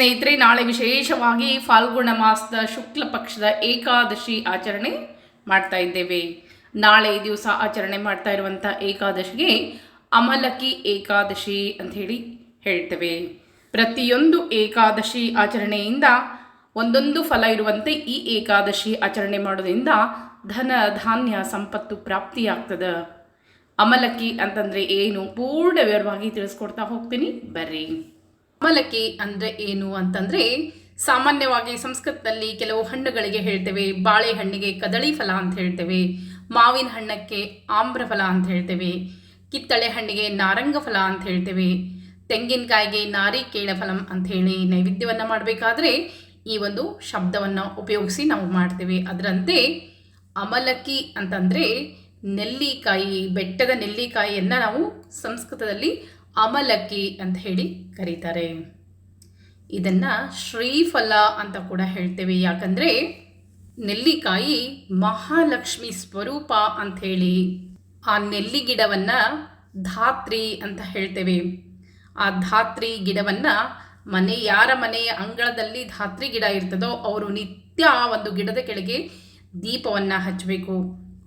ಸ್ನೇಹಿತರೆ, ನಾಳೆ ವಿಶೇಷವಾಗಿ ಫಾಲ್ಗುಣ ಮಾಸದ ಶುಕ್ಲ ಪಕ್ಷದ ಏಕಾದಶಿ ಆಚರಣೆ ಮಾಡ್ತಾ ಇದ್ದೇವೆ. ನಾಳೆ ದಿವಸ ಆಚರಣೆ ಮಾಡ್ತಾ ಇರುವಂಥ ಏಕಾದಶಿಗೆ ಅಮಲಕಿ ಏಕಾದಶಿ ಅಂತ ಹೇಳಿ ಹೇಳ್ತೇವೆ. ಪ್ರತಿಯೊಂದು ಏಕಾದಶಿ ಆಚರಣೆಯಿಂದ ಒಂದೊಂದು ಫಲ ಇರುವಂತೆ ಈ ಏಕಾದಶಿ ಆಚರಣೆ ಮಾಡೋದ್ರಿಂದ ಧನ ಧಾನ್ಯ ಸಂಪತ್ತು ಪ್ರಾಪ್ತಿಯಾಗ್ತದೆ. ಅಮಲಕ್ಕಿ ಅಂತಂದರೆ ಏನು? ಪೂರ್ಣ ವಿವರವಾಗಿ ತಿಳಿಸ್ಕೊಡ್ತಾ ಹೋಗ್ತೀನಿ. ಬರ್ರಿ. ಅಮಲಕ್ಕಿ ಅಂದರೆ ಏನು ಅಂತಂದರೆ ಸಾಮಾನ್ಯವಾಗಿ ಸಂಸ್ಕೃತದಲ್ಲಿ ಕೆಲವು ಹಣ್ಣುಗಳಿಗೆ ಹೇಳ್ತೇವೆ. ಬಾಳೆಹಣ್ಣಿಗೆ ಕದಳಿ ಫಲ ಅಂತ ಹೇಳ್ತೇವೆ. ಮಾವಿನ ಹಣ್ಣಕ್ಕೆ ಆಮ್ರ ಫಲ ಅಂತ ಹೇಳ್ತೇವೆ. ಕಿತ್ತಳೆ ಹಣ್ಣಿಗೆ ನಾರಂಗ ಫಲ ಅಂತ ಹೇಳ್ತೇವೆ. ತೆಂಗಿನಕಾಯಿಗೆ ನಾರಿಕೇಳ ಫಲಂ ಅಂತ ಹೇಳಿ ನೈವೇದ್ಯವನ್ನು ಮಾಡಬೇಕಾದ್ರೆ ಈ ಒಂದು ಶಬ್ದವನ್ನು ಉಪಯೋಗಿಸಿ ನಾವು ಮಾಡ್ತೇವೆ. ಅದರಂತೆ ಅಮಲಕ್ಕಿ ಅಂತಂದರೆ ನೆಲ್ಲಿಕಾಯಿ, ಬೆಟ್ಟದ ನೆಲ್ಲಿಕಾಯಿಯನ್ನು ನಾವು ಸಂಸ್ಕೃತದಲ್ಲಿ ಅಮಲಕ್ಕಿ ಅಂತ ಹೇಳಿ ಕರೀತಾರೆ. ಇದನ್ನು ಶ್ರೀಫಲ ಅಂತ ಕೂಡ ಹೇಳ್ತೇವೆ. ಯಾಕಂದರೆ ನೆಲ್ಲಿಕಾಯಿ ಮಹಾಲಕ್ಷ್ಮಿ ಸ್ವರೂಪ ಅಂಥೇಳಿ ಆ ನೆಲ್ಲಿ ಗಿಡವನ್ನು ಧಾತ್ರಿ ಅಂತ ಹೇಳ್ತೇವೆ. ಆ ಧಾತ್ರಿ ಗಿಡವನ್ನು ಮನೆ ಯಾರ ಮನೆಯ ಅಂಗಳದಲ್ಲಿ ಧಾತ್ರಿ ಗಿಡ ಇರ್ತದೋ ಅವರು ನಿತ್ಯ ಆ ಒಂದು ಗಿಡದ ಕೆಳಗೆ ದೀಪವನ್ನು ಹಚ್ಚಬೇಕು.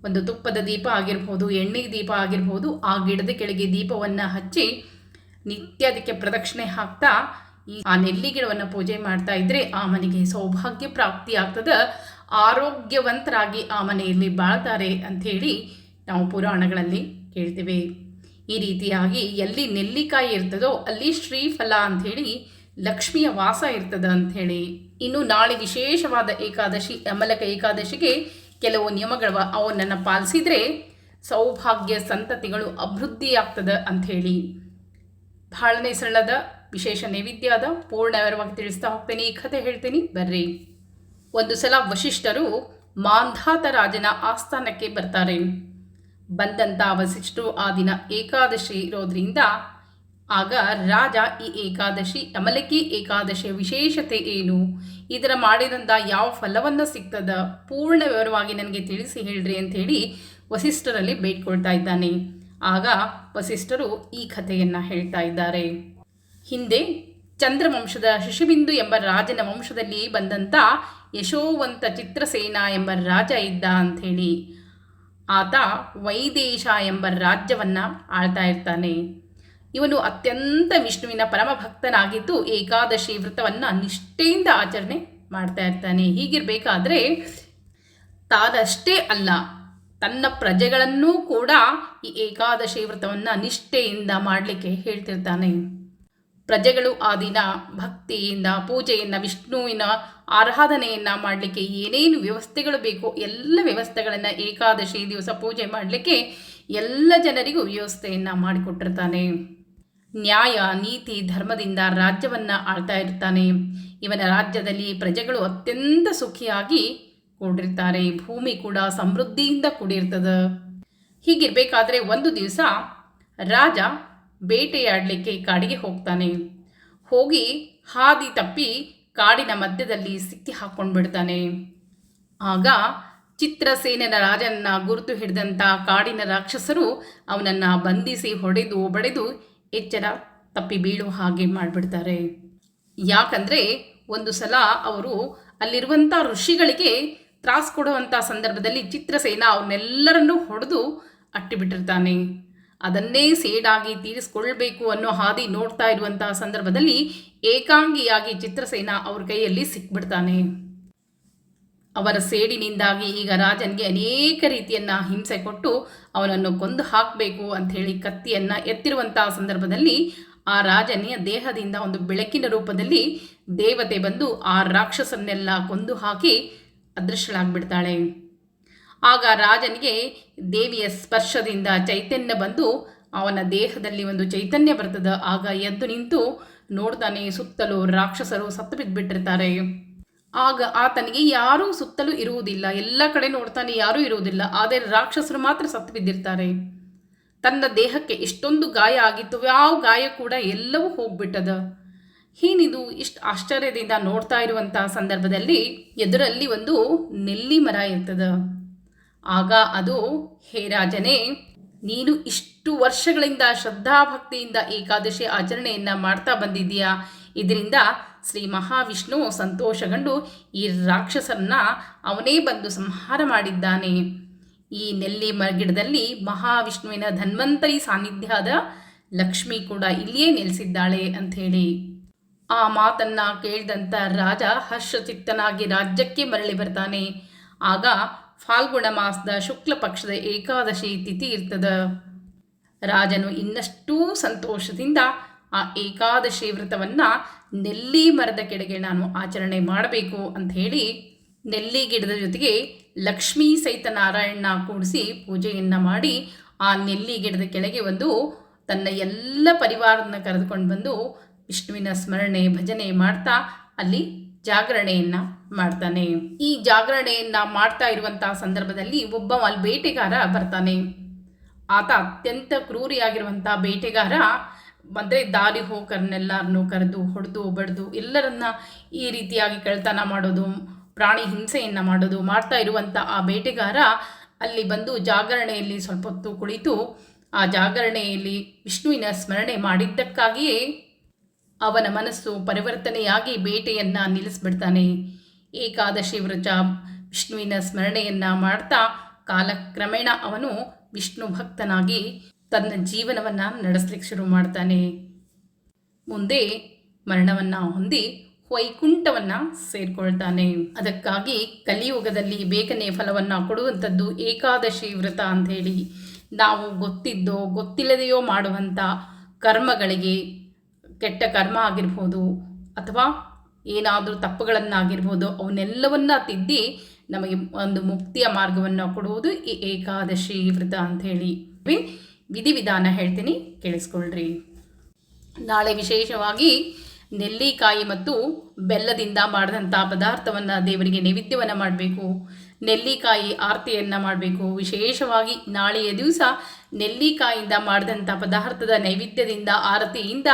ಒಂದು ತುಪ್ಪದ ದೀಪ ಆಗಿರ್ಬೋದು ಎಣ್ಣೆ ದೀಪ ಆಗಿರ್ಬೋದು, ಆ ಗಿಡದ ಕೆಳಗೆ ದೀಪವನ್ನು ಹಚ್ಚಿ ನಿತ್ಯ ಅದಕ್ಕೆ ಪ್ರದಕ್ಷಿಣೆ ಹಾಕ್ತಾ ಈ ಆ ನೆಲ್ಲಿ ಗಿಡವನ್ನು ಪೂಜೆ ಮಾಡ್ತಾ ಇದ್ರೆ ಆ ಮನೆಗೆ ಸೌಭಾಗ್ಯ ಪ್ರಾಪ್ತಿ ಆಗ್ತದೆ. ಆರೋಗ್ಯವಂತರಾಗಿ ಆ ಮನೆಯಲ್ಲಿ ಬಾಳ್ತಾರೆ ಅಂಥೇಳಿ ನಾವು ಪುರಾಣಗಳಲ್ಲಿ ಕೇಳ್ತೇವೆ ಈ ರೀತಿಯಾಗಿ ಎಲ್ಲಿ ನೆಲ್ಲಿಕಾಯಿ ಇರ್ತದೋ ಅಲ್ಲಿ ಶ್ರೀಫಲ ಅಂಥೇಳಿ ಲಕ್ಷ್ಮಿಯ ವಾಸ ಇರ್ತದ ಅಂಥೇಳಿ ಇನ್ನು ನಾಳೆ ವಿಶೇಷವಾದ ಏಕಾದಶಿ, ಅಮಲಕ ಏಕಾದಶಿಗೆ ಕೆಲವು ನಿಯಮಗಳು ಅವನನ್ನು ಪಾಲಿಸಿದರೆ ಸೌಭಾಗ್ಯ ಸಂತತಿಗಳು ಅಭಿವೃದ್ಧಿಯಾಗ್ತದ ಅಂಥೇಳಿ ಬಹಳನೇ ಸರಳದ, ವಿಶೇಷ ನೈವೇದ್ಯದ ಪೂರ್ಣ ವಿವರವಾಗಿ ತಿಳಿಸ್ತಾ ಹೋಗ್ತೇನೆ ಈ ಕಥೆ ಹೇಳ್ತೀನಿ. ಬರ್ರಿ. ಒಂದು ಸಲ ವಶಿಷ್ಠರು ಮಾಂಧಾತ ರಾಜನ ಆಸ್ಥಾನಕ್ಕೆ ಬರ್ತಾರೆ. ಬಂದಂಥ ವಸಿಷ್ಠರು ಆ ದಿನ ಏಕಾದಶಿ ಇರೋದ್ರಿಂದ ಆಗ ರಾಜ ಈ ಏಕಾದಶಿ, ಅಮಲಕಿ ಏಕಾದಶಿಯ ವಿಶೇಷತೆ ಏನು? ಇದರ ಮಾಡಿದಂಥ ಯಾವ ಫಲವನ್ನು ಸಿಗ್ತದ? ಪೂರ್ಣ ವಿವರವಾಗಿ ನನಗೆ ತಿಳಿಸಿ ಹೇಳ್ರಿ ಹೇಳಿ ವಸಿಷ್ಠರಲ್ಲಿ ಬೇಡ್ಕೊಳ್ತಾ ಇದ್ದಾನೆ. ಆಗ ವಸಿಷ್ಠರು ಈ ಕಥೆಯನ್ನು ಹೇಳ್ತಾ ಇದ್ದಾರೆ. ಹಿಂದೆ ಚಂದ್ರವಂಶದ ಶಿಶುಬಿಂದು ಎಂಬ ರಾಜನ ವಂಶದಲ್ಲಿ ಬಂದಂಥ ಯಶೋವಂತ ಚಿತ್ರಸೇನ ಎಂಬ ರಾಜ ಇದ್ದ ಅಂಥೇಳಿ. ಆತ ವೈದೇಶ ಎಂಬ ರಾಜ್ಯವನ್ನು ಆಳ್ತಾ ಇರ್ತಾನೆ. ಇವನು ಅತ್ಯಂತ ವಿಷ್ಣುವಿನ ಪರಮ ಭಕ್ತನಾಗಿದ್ದು ಏಕಾದಶಿ ವ್ರತವನ್ನು ನಿಷ್ಠೆಯಿಂದ ಆಚರಣೆ ಮಾಡ್ತಾ ಇರ್ತಾನೆ. ಹೀಗಿರಬೇಕಾದ್ರೆ ತಾನಷ್ಟೇ ಅಲ್ಲ ತನ್ನ ಪ್ರಜೆಗಳನ್ನೂ ಕೂಡ ಈ ಏಕಾದಶಿ ವ್ರತವನ್ನು ನಿಷ್ಠೆಯಿಂದ ಮಾಡಲಿಕ್ಕೆ ಹೇಳ್ತಿರ್ತಾನೆ. ಪ್ರಜೆಗಳು ಆ ದಿನ ಭಕ್ತಿಯಿಂದ ಪೂಜೆಯನ್ನು ವಿಷ್ಣುವಿನ ಆರಾಧನೆಯನ್ನು ಮಾಡಲಿಕ್ಕೆ ಏನೇನು ವ್ಯವಸ್ಥೆಗಳು ಬೇಕೋ ಎಲ್ಲ ವ್ಯವಸ್ಥೆಗಳನ್ನು ಏಕಾದಶಿ ದಿವಸ ಪೂಜೆ ಮಾಡಲಿಕ್ಕೆ ಎಲ್ಲ ಜನರಿಗೂ ವ್ಯವಸ್ಥೆಯನ್ನು ಮಾಡಿಕೊಟ್ಟಿರ್ತಾನೆ. ನ್ಯಾಯ, ನೀತಿ, ಧರ್ಮದಿಂದ ರಾಜ್ಯವನ್ನು ಆಳ್ತಾ ಇರ್ತಾನೆ. ಇವನ ರಾಜ್ಯದಲ್ಲಿ ಪ್ರಜೆಗಳು ಅತ್ಯಂತ ಸುಖಿಯಾಗಿ ಕೂಡಿರ್ತಾರೆ ಭೂಮಿ ಕೂಡ ಸಮೃದ್ಧಿಯಿಂದ ಕೂಡಿರ್ತದೆ. ಹೀಗಿರಬೇಕಾದ್ರೆ ಒಂದು ದಿವಸ ರಾಜ ಬೇಟೆಯಾಡಲಿಕ್ಕೆ ಕಾಡಿಗೆ ಹೋಗ್ತಾನೆ. ಹೋಗಿ ಹಾದಿ ತಪ್ಪಿ ಕಾಡಿನ ಮಧ್ಯದಲ್ಲಿ ಸಿಕ್ಕಿ ಹಾಕ್ಕೊಂಡು ಬಿಡ್ತಾನೆ ಆಗ ಚಿತ್ರಸೇನನ ರಾಜನನ್ನ ಗುರುತು ಹಿಡಿದಂಥ ಕಾಡಿನ ರಾಕ್ಷಸರು ಅವನನ್ನು ಬಂಧಿಸಿ ಹೊಡೆದು ಬಡೆದು ಎಚ್ಚರ ತಪ್ಪಿ ಬೀಳುವ ಹಾಗೆ ಮಾಡಿಬಿಡ್ತಾರೆ. ಯಾಕಂದರೆ ಒಂದು ಸಲ ಅವರು ಅಲ್ಲಿರುವಂಥ ಋಷಿಗಳಿಗೆ ತ್ರಾಸು ಕೊಡುವಂಥ ಸಂದರ್ಭದಲ್ಲಿ ಚಿತ್ರಸೇನ ಅವನ್ನೆಲ್ಲರನ್ನೂ ಹೊಡೆದು ಅಟ್ಟಿಬಿಟ್ಟಿರ್ತಾನೆ. ಅದನ್ನೇ ಸೇಡಾಗಿ ತೀರಿಸ್ಕೊಳ್ಬೇಕು ಅನ್ನೋ ಹಾದಿ ನೋಡ್ತಾ ಇರುವಂತಹ ಸಂದರ್ಭದಲ್ಲಿ ಏಕಾಂಗಿಯಾಗಿ ಚಿತ್ರಸೇನ ಅವ್ರ ಕೈಯಲ್ಲಿ ಸಿಕ್ಬಿಡ್ತಾನೆ. ಅವರ ಸೇಡಿನಿಂದಾಗಿ ಈಗ ರಾಜನಿಗೆ ಅನೇಕ ರೀತಿಯನ್ನ ಹಿಂಸೆ ಕೊಟ್ಟು ಅವನನ್ನು ಕೊಂದು ಹಾಕಬೇಕು ಹೇಳಿ ಕತ್ತಿಯನ್ನು ಎತ್ತಿರುವಂತಹ ಸಂದರ್ಭದಲ್ಲಿ ಆ ರಾಜನಿಯ ದೇಹದಿಂದ ಒಂದು ಬೆಳಕಿನ ರೂಪದಲ್ಲಿ ದೇವತೆ ಬಂದು ಆ ರಾಕ್ಷಸನ್ನೆಲ್ಲ ಕೊಂದು ಹಾಕಿ ಅದೃಶ್ಯಳಾಗ್ಬಿಡ್ತಾಳೆ. ಆಗ ರಾಜನಿಗೆ ದೇವಿಯ ಸ್ಪರ್ಶದಿಂದ ಚೈತನ್ಯ ಬಂದು ಅವನ ದೇಹದಲ್ಲಿ ಒಂದು ಚೈತನ್ಯ ಬರ್ತದೆ. ಆಗ ಎದ್ದು ನಿಂತು ನೋಡ್ತಾನೆ ಸುತ್ತಲೂ ರಾಕ್ಷಸರು ಸತ್ತು ಬಿದ್ದುಬಿಟ್ಟಿರ್ತಾರೆ ಆಗ ಆತನಿಗೆ ಯಾರೂ ಸುತ್ತಲೂ ಇರುವುದಿಲ್ಲ. ಎಲ್ಲ ಕಡೆ ನೋಡ್ತಾನೆ ಯಾರೂ ಇರುವುದಿಲ್ಲ. ಆದರೆ ರಾಕ್ಷಸರು ಮಾತ್ರ ಸತ್ತು ಬಿದ್ದಿರ್ತಾರೆ. ತನ್ನ ದೇಹಕ್ಕೆ ಇಷ್ಟೊಂದು ಗಾಯ ಆಗಿತ್ತು. ಯಾವ ಗಾಯ ಕೂಡ ಎಲ್ಲವೂ ಹೋಗ್ಬಿಟ್ಟದ. ಏನಿದು ಇಷ್ಟು ಆಶ್ಚರ್ಯದಿಂದ ನೋಡ್ತಾ ಇರುವಂಥ ಸಂದರ್ಭದಲ್ಲಿ ಎದುರಲ್ಲಿ ಒಂದು ನೆಲ್ಲಿ ಮರ ಇರ್ತದ. ಆಗ ಅದು, ಹೇ ರಾಜನೇ, ನೀನು ಇಷ್ಟು ವರ್ಷಗಳಿಂದ ಶ್ರದ್ಧಾಭಕ್ತಿಯಿಂದ ಏಕಾದಶಿ ಆಚರಣೆಯನ್ನು ಮಾಡ್ತಾ ಬಂದಿದ್ದೀಯಾ? ಇದರಿಂದ ಶ್ರೀ ಮಹಾವಿಷ್ಣು ಸಂತೋಷಗೊಂಡು ಈ ರಾಕ್ಷಸರನ್ನ ಅವನೇ ಬಂದು ಸಂಹಾರ ಮಾಡಿದ್ದಾನೆ. ಈ ನೆಲ್ಲಿ ಮರಗಿಡದಲ್ಲಿ ಮಹಾವಿಷ್ಣುವಿನ ಧನ್ವಂತರಿ ಸಾನ್ನಿಧ್ಯದ ಲಕ್ಷ್ಮಿ ಕೂಡ ಇಲ್ಲಿಯೇ ನೆಲೆಸಿದ್ದಾಳೆ ಅಂಥೇಳಿ ಆ ಮಾತನ್ನ ಕೇಳಿದಂಥ ರಾಜ ಹರ್ಷಚಿತ್ತನಾಗಿ ರಾಜ್ಯಕ್ಕೆ ಮರಳಿ ಬರ್ತಾನೆ. ಆಗ ಫಾಲ್ಗುಣ ಮಾಸದ ಶುಕ್ಲ ಪಕ್ಷದ ಏಕಾದಶಿ ತಿಥಿ ಇರ್ತದ. ರಾಜನು ಇನ್ನಷ್ಟೂ ಸಂತೋಷದಿಂದ ಆ ಏಕಾದಶಿ ವ್ರತವನ್ನು ನೆಲ್ಲಿ ಮರದ ಕೆಳಗೆ ನಾನು ಆಚರಣೆ ಮಾಡಬೇಕು ಅಂತ ಹೇಳಿ ನೆಲ್ಲಿ ಗಿಡದ ಜೊತೆಗೆ ಲಕ್ಷ್ಮೀ ಸಹಿತ ನಾರಾಯಣನ ಕೂಡಿಸಿ ಪೂಜೆಯನ್ನು ಮಾಡಿ ಆ ನೆಲ್ಲಿ ಗಿಡದ ಕೆಳಗೆ ಒಂದು ತನ್ನ ಎಲ್ಲ ಪರಿವಾರನ ಕರೆದುಕೊಂಡು ಬಂದು ವಿಷ್ಣುವಿನ ಸ್ಮರಣೆ ಭಜನೆ ಮಾಡ್ತಾ ಅಲ್ಲಿ ಜಾಗರಣೆಯನ್ನ ಮಾಡ್ತಾನೆ. ಈ ಜಾಗರಣೆಯನ್ನ ಮಾಡ್ತಾ ಇರುವಂತಹ ಸಂದರ್ಭದಲ್ಲಿ ಒಬ್ಬ ಅಲ್ಲಿ ಬೇಟೆಗಾರ ಬರ್ತಾನೆ. ಆತ ಅತ್ಯಂತ ಕ್ರೂರಿಯಾಗಿರುವಂಥ ಬೇಟೆಗಾರ ಅಂದರೆ ದಾರಿ ಹೋಕರನ್ನೆಲ್ಲರನ್ನು ಕರೆದು ಹೊಡೆದು ಬಡ್ದು ಎಲ್ಲರನ್ನ ಈ ರೀತಿಯಾಗಿ ಕಳ್ತನ ಮಾಡೋದು, ಪ್ರಾಣಿ ಹಿಂಸೆಯನ್ನು ಮಾಡೋದು ಮಾಡ್ತಾ ಇರುವಂಥ ಆ ಬೇಟೆಗಾರ ಅಲ್ಲಿ ಬಂದು ಜಾಗರಣೆಯಲ್ಲಿ ಸ್ವಲ್ಪ ಹೊತ್ತು ಕುಳಿತು ಆ ಜಾಗರಣೆಯಲ್ಲಿ ವಿಷ್ಣುವಿನ ಸ್ಮರಣೆ ಮಾಡಿದ್ದಕ್ಕಾಗಿಯೇ ಅವನ ಮನಸ್ಸು ಪರಿವರ್ತನೆಯಾಗಿ ಬೇಟೆಯನ್ನು ನಿಲ್ಲಿಸ್ಬಿಡ್ತಾನೆ. ಏಕಾದಶಿ ವ್ರತ ವಿಷ್ಣುವಿನ ಸ್ಮರಣೆಯನ್ನು ಮಾಡ್ತಾ ಕಾಲಕ್ರಮೇಣ ಅವನು ವಿಷ್ಣು ಭಕ್ತನಾಗಿ ತನ್ನ ಜೀವನವನ್ನು ನಡೆಸಲಿಕ್ಕೆ ಶುರು ಮಾಡ್ತಾನೆ. ಮುಂದೆ ಮರಣವನ್ನು ಹೊಂದಿ ವೈಕುಂಠವನ್ನು ಸೇರಿಕೊಳ್ತಾನೆ. ಅದಕ್ಕಾಗಿ ಕಲಿಯುಗದಲ್ಲಿ ಬೇಗನೆ ಫಲವನ್ನು ಕೊಡುವಂಥದ್ದು ಏಕಾದಶಿ ವ್ರತ ಅಂಥೇಳಿ. ನಾವು ಗೊತ್ತಿದ್ದೋ ಗೊತ್ತಿಲ್ಲದೆಯೋ ಮಾಡುವಂಥ ಕರ್ಮಗಳಿಗೆ ಕೆಟ್ಟ ಕರ್ಮ ಆಗಿರ್ಬೋದು ಅಥವಾ ಏನಾದರೂ ತಪ್ಪುಗಳನ್ನಾಗಿರ್ಬೋದು, ಅವನ್ನೆಲ್ಲವನ್ನ ತಿದ್ದಿ ನಮಗೆ ಒಂದು ಮುಕ್ತಿಯ ಮಾರ್ಗವನ್ನು ಕೊಡುವುದು ಈ ಏಕಾದಶಿ ವ್ರತ ಅಂತ ಹೇಳಿ ವಿಧಿವಿಧಾನ ಹೇಳ್ತೀನಿ, ಕೇಳಿಸ್ಕೊಳ್ರಿ. ನಾಳೆ ವಿಶೇಷವಾಗಿ ನೆಲ್ಲಿಕಾಯಿ ಮತ್ತು ಬೆಲ್ಲದಿಂದ ಮಾಡಿದಂಥ ಪದಾರ್ಥವನ್ನು ದೇವರಿಗೆ ನೈವೇದ್ಯವನ್ನು ಮಾಡಬೇಕು, ನೆಲ್ಲಿಕಾಯಿ ಆರತಿಯನ್ನು ಮಾಡಬೇಕು. ವಿಶೇಷವಾಗಿ ನಾಳೆಯ ದಿವಸ ನೆಲ್ಲಿಕಾಯಿಂದ ಮಾಡಿದಂಥ ಪದಾರ್ಥದ ನೈವೇದ್ಯದಿಂದ, ಆರತಿಯಿಂದ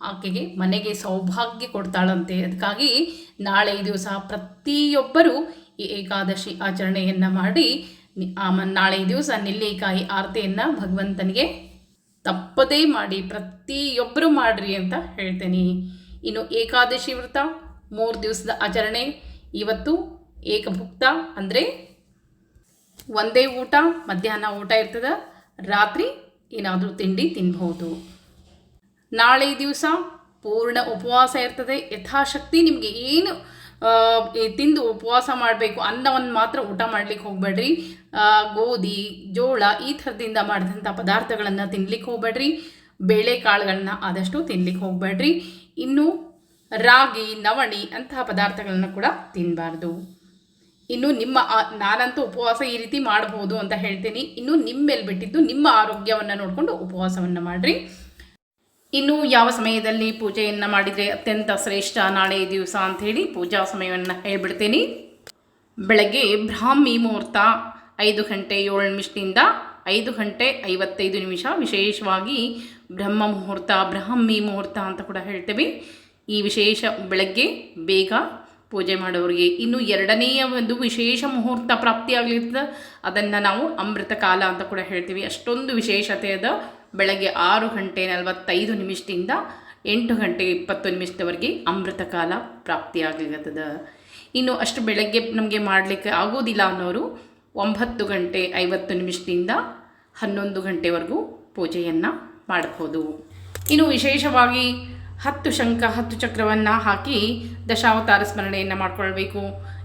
ಆಕೆಗೆ ಮನೆಗೆ ಸೌಭಾಗ್ಯ ಕೊಡ್ತಾಳಂತೆ. ಅದಕ್ಕಾಗಿ ನಾಳೆ ದಿವಸ ಪ್ರತಿಯೊಬ್ಬರೂ ಈ ಏಕಾದಶಿ ಆಚರಣೆಯನ್ನು ಮಾಡಿ ಆ ನಾಳೆ ದಿವಸ ನೆಲ್ಲಿಕಾಯಿ ಆರತಿಯನ್ನು ಭಗವಂತನಿಗೆ ತಪ್ಪದೇ ಮಾಡಿ, ಪ್ರತಿಯೊಬ್ಬರು ಮಾಡ್ರಿ ಅಂತ ಹೇಳ್ತೇನೆ. ಇನ್ನು ಏಕಾದಶಿ ವ್ರತ, ಮೂರು ದಿವಸದ ಆಚರಣೆ, ಇವತ್ತು ಏಕಭುಕ್ತ ಅಂದರೆ ಒಂದೇ ಊಟ, ಮಧ್ಯಾಹ್ನ ಊಟ ಇರ್ತದೆ, ರಾತ್ರಿ ಏನಾದರೂ ತಿಂಡಿ ತಿನ್ಬಹುದು. ನಾಳೆ ದಿವಸ ಪೂರ್ಣ ಉಪವಾಸ ಇರ್ತದೆ. ಯಥಾಶಕ್ತಿ ನಿಮಗೆ ಏನು ತಿಂದು ಉಪವಾಸ ಮಾಡಬೇಕು ಅನ್ನವನ್ನು ಮಾತ್ರ ಊಟ ಮಾಡ್ಲಿಕ್ಕೆ ಹೋಗಬೇಡ್ರಿ. ಗೋಧಿ, ಜೋಳ ಈ ಥರದಿಂದ ಮಾಡಿದಂಥ ಪದಾರ್ಥಗಳನ್ನು ತಿನ್ಲಿಕ್ಕೆ ಹೋಗಬೇಡ್ರಿ. ಬೇಳೆಕಾಳುಗಳನ್ನ ಆದಷ್ಟು ತಿನ್ಲಿಕ್ಕೆ ಹೋಗಬೇಡ್ರಿ. ಇನ್ನು ರಾಗಿ, ನವಣಿ ಅಂತಹ ಪದಾರ್ಥಗಳನ್ನು ಕೂಡ ತಿನ್ನಬಾರ್ದು ಇನ್ನು ನಿಮ್ಮ ನಾನಂತೂ ಉಪವಾಸ ಈ ರೀತಿ ಮಾಡಬಹುದು ಅಂತ ಹೇಳ್ತೀನಿ. ಇನ್ನು ನಿಮ್ಮ ಮೇಲೆ ಬಿಟ್ಟಿದ್ದು ನಿಮ್ಮ ಆರೋಗ್ಯವನ್ನು ನೋಡಿಕೊಂಡು ಉಪವಾಸವನ್ನು ಮಾಡಿರಿ. ಇನ್ನು ಯಾವ ಸಮಯದಲ್ಲಿ ಪೂಜೆಯನ್ನು ಮಾಡಿದರೆ ಅತ್ಯಂತ ಶ್ರೇಷ್ಠ ನಾಳೆ ದಿವಸ ಅಂಥೇಳಿ ಪೂಜಾ ಸಮಯವನ್ನು ಹೇಳ್ಬಿಡ್ತೀನಿ. ಬೆಳಗ್ಗೆ ಬ್ರಾಹ್ಮಿ ಮುಹೂರ್ತ ಐದು ಗಂಟೆ ಏಳು ನಿಮಿಷದಿಂದ ಐದು ಗಂಟೆ ಐವತ್ತೈದು ನಿಮಿಷ. ವಿಶೇಷವಾಗಿ ಬ್ರಹ್ಮ ಮುಹೂರ್ತ, ಬ್ರಾಹ್ಮಿ ಮುಹೂರ್ತ ಅಂತ ಕೂಡ ಹೇಳ್ತೇವೆ. ಈ ವಿಶೇಷ ಬೆಳಗ್ಗೆ ಬೇಗ ಪೂಜೆ ಮಾಡೋರಿಗೆ ಇನ್ನು ಎರಡನೆಯ ಒಂದು ವಿಶೇಷ ಮುಹೂರ್ತ ಪ್ರಾಪ್ತಿಯಾಗಲಿರ್ತದೆ. ಅದನ್ನು ನಾವು ಅಮೃತ ಕಾಲ ಅಂತ ಕೂಡ ಹೇಳ್ತೀವಿ. ಅಷ್ಟೊಂದು ವಿಶೇಷತೆ ಅದ. ಬೆಳಗ್ಗೆ ಆರು ಗಂಟೆ ನಲವತ್ತೈದು ನಿಮಿಷದಿಂದ ಎಂಟು ಗಂಟೆ ಇಪ್ಪತ್ತು ನಿಮಿಷದವರೆಗೆ ಅಮೃತ ಕಾಲ ಪ್ರಾಪ್ತಿಯಾಗಲಿರ್ತದ ಇನ್ನು ಅಷ್ಟು ಬೆಳಗ್ಗೆ ನಮಗೆ ಮಾಡಲಿಕ್ಕೆ ಆಗೋದಿಲ್ಲ ಅನ್ನೋರು ಒಂಬತ್ತು ಗಂಟೆ ಐವತ್ತು ನಿಮಿಷದಿಂದ ಹನ್ನೊಂದು ಗಂಟೆವರೆಗೂ ಪೂಜೆಯನ್ನು ಮಾಡಬಹುದು. ಇನ್ನು ವಿಶೇಷವಾಗಿ ಹತ್ತು ಶಂಖ, ಹತ್ತು ಚಕ್ರವನ್ನು ಹಾಕಿ ದಶಾವತಾರ ಸ್ಮರಣೆಯನ್ನು ಮಾಡಿಕೊಳ್ಬೇಕು.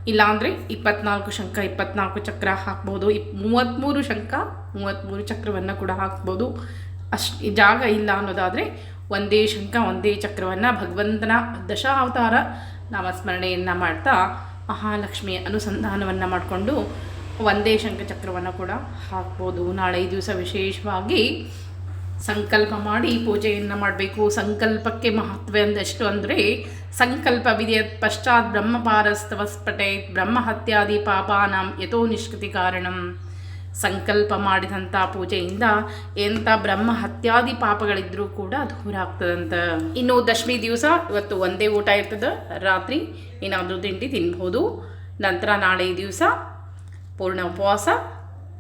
ಇಲ್ಲಾಂದರೆ ಇಪ್ಪತ್ನಾಲ್ಕು ಶಂಖ, ಇಪ್ಪತ್ನಾಲ್ಕು ಚಕ್ರ ಹಾಕ್ಬೋದು. ಇಪ್ ಮೂವತ್ತ್ಮೂರು ಶಂಖ ಮೂವತ್ತ್ಮೂರು ಚಕ್ರವನ್ನು ಕೂಡ ಹಾಕ್ಬೋದು. ಅಷ್ಟು ಜಾಗ ಇಲ್ಲ ಅನ್ನೋದಾದರೆ ಒಂದೇ ಶಂಖ, ಒಂದೇ ಚಕ್ರವನ್ನು ಭಗವಂತನ ದಶಾವತಾರ ನಾಮಸ್ಮರಣೆಯನ್ನು ಮಾಡ್ತಾ ಮಹಾಲಕ್ಷ್ಮಿಯ ಅನುಸಂಧಾನವನ್ನು ಮಾಡಿಕೊಂಡು ಒಂದೇ ಶಂಖಚಕ್ರವನ್ನು ಕೂಡ ಹಾಕ್ಬೋದು. ನಾಳೆ ದಿವಸ ವಿಶೇಷವಾಗಿ ಸಂಕಲ್ಪ ಮಾಡಿ ಪೂಜೆಯನ್ನು ಮಾಡಬೇಕು. ಸಂಕಲ್ಪಕ್ಕೆ ಮಹತ್ವ ಎಂದಷ್ಟು ಅಂದರೆ ಸಂಕಲ್ಪ ವಿಧಿಯ ಪಶ್ಚಾತ್ ಬ್ರಹ್ಮಪಾರಸ್ತವಸ್ಪಟೆ ಬ್ರಹ್ಮಹತ್ಯಾದಿ ಪಾಪಾನಾಂ ಯಥೋ ನಿಷ್ಕೃತಿ ಕಾರಣಂ. ಸಂಕಲ್ಪ ಮಾಡಿದಂಥ ಪೂಜೆಯಿಂದ ಎಂಥ ಬ್ರಹ್ಮ ಹತ್ಯಾದಿ ಪಾಪಗಳಿದ್ರೂ ಕೂಡ ದೂರ ಆಗ್ತದಂತ ಇನ್ನು ದಶಮಿ ದಿವಸ ಇವತ್ತು ಒಂದೇ ಊಟ ಇರ್ತದೆ. ರಾತ್ರಿ ಏನಾದರೂ ತಿಂಡಿ ತಿನ್ಬೋದು. ನಂತರ ನಾಳೆ ದಿವಸ ಪೂರ್ಣ ಉಪವಾಸ.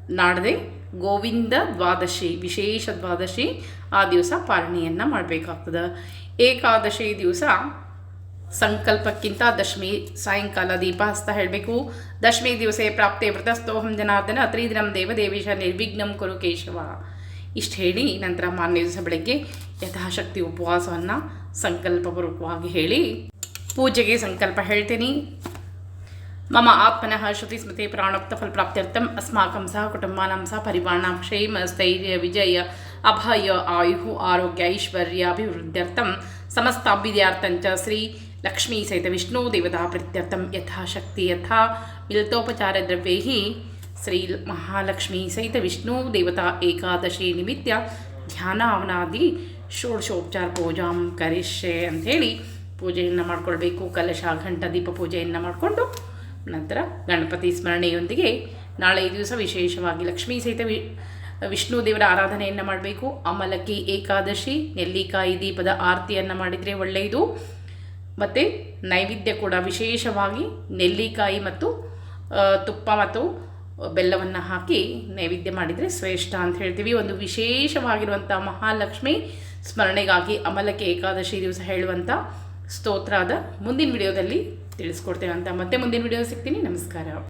ನಾಡದೆ ಗೋವಿಂದ ದ್ವಾದಶಿ, ವಿಶೇಷ ದ್ವಾದಶಿ ಆ ದಿವಸ ಪಾಲನೆಯನ್ನು ಮಾಡಬೇಕಾಗ್ತದೆ. ಏಕಾದಶಿ ದಿವಸ ಸಂಕಲ್ಪಕ್ಕಿಂತ ದಶಮಿ ಸಾಯಂಕಾಲ ದೀಪ ಹಸ್ತ ಹೇಳಬೇಕು. ದಶಮಿ ದಿವಸೇ ಪ್ರಾಪ್ತೆ ವ್ರತಸ್ಥೋಹಂ ಜನಾರ್ದನ, ತ್ರಿದಿನಂ ದೇವದೇವೇಶ ನಿರ್ವಿಘ್ನಂ ಕುರು ಕೇಶವ. ಇಷ್ಟು ಹೇಳಿ ನಂತರ ಮಾರನೇ ದಿವಸ ಬೆಳಗ್ಗೆ ಯಥಾಶಕ್ತಿ ಉಪವಾಸವನ್ನು ಸಂಕಲ್ಪಪೂರ್ವಕವಾಗಿ ಹೇಳಿ ಪೂಜೆಗೆ ಸಂಕಲ್ಪ ಹೇಳ್ತೀನಿ. ಮಮ ಆತ್ಮನಃ ಶ್ರುತಿಸ್ಮೃತಿ ಪ್ರಾಣೋಕ್ತ ಫಲಪ್ರಾಪ್ತ್ಯರ್ಥಂ ಅಸ್ಮಾಕಂ ಸಹ ಕುಟುಂಬಾಂ ಸಹ ಪರಿವಾರಣಾಂ ಕ್ಷೇಮ ಸ್ಥೈರ್ಯ ವಿಜಯ ಅಭಯ ಆಯು ಆರೋಗ್ಯ ಐಶ್ವರ್ಯ ಅಭಿವೃದ್ಧ್ಯರ್ಥಂ ಸಮಸ್ತಾಭ್ಯುದಯಾರ್ಥಂಚ ಶ್ರೀ ಲಕ್ಷ್ಮೀ ಸಹಿತ ವಿಷ್ಣು ದೇವತಾ ಪ್ರೀತ್ಯರ್ಥಂ ಯಥಾಶಕ್ತಿ ಯಥಾ ಮಿಲಿತೋಪಚಾರ ದ್ರವ್ಯೈ ಶ್ರೀ ಮಹಾಲಕ್ಷ್ಮೀ ಸಹಿತ ವಿಷ್ಣು ದೇವತಾ ಏಕಾದಶಿ ನಿಮಿತ್ತ ಧ್ಯಾನಾವನಾದಿ ಷೋಡಶೋಪಚಾರ ಪೂಜಾಂ ಕರಿಷ್ಯೆ ಅಂಥೇಳಿ ಪೂಜೆಯನ್ನು ಮಾಡಿಕೊಳ್ಬೇಕು. ಕಲಶ ಘಂಟ ದೀಪ ಪೂಜೆಯನ್ನು ಮಾಡಿಕೊಂಡು ನಂತರ ಗಣಪತಿ ಸ್ಮರಣೆಯೊಂದಿಗೆ ನಾಳೆ ದಿವಸ ವಿಶೇಷವಾಗಿ ಲಕ್ಷ್ಮೀ ಸಹಿತ ವಿ, ವಿಷ್ಣು ದೇವರ ಆರಾಧನೆಯನ್ನು ಮಾಡಬೇಕು. ಅಮಲಕ್ಕಿ ಏಕಾದಶಿ, ನೆಲ್ಲಿಕಾಯಿ ದೀಪದ ಆರತಿಯನ್ನು ಮಾಡಿದರೆ ಒಳ್ಳೆಯದು. ಮತ್ತು ನೈವೇದ್ಯ ಕೂಡ ವಿಶೇಷವಾಗಿ ನೆಲ್ಲಿಕಾಯಿ ಮತ್ತು ತುಪ್ಪ ಮತ್ತು ಬೆಲ್ಲವನ್ನು ಹಾಕಿ ನೈವೇದ್ಯ ಮಾಡಿದರೆ ಶ್ರೇಷ್ಠ ಅಂತ ಹೇಳ್ತೀವಿ. ಒಂದು ವಿಶೇಷವಾಗಿರುವಂಥ ಮಹಾಲಕ್ಷ್ಮಿ ಸ್ಮರಣೆಗಾಗಿ ಅಮಲಕ್ಕೆ ಏಕಾದಶಿ ದಿವಸ ಹೇಳುವಂಥ ಸ್ತೋತ್ರ ಅದ ಮುಂದಿನ ವಿಡಿಯೋದಲ್ಲಿ ತಿಳಿಸ್ಕೊಡ್ತೇವೆ ಅಂತ ಮತ್ತೆ ಮುಂದಿನ ವಿಡಿಯೋ ಸಿಗ್ತೀನಿ. ನಮಸ್ಕಾರ.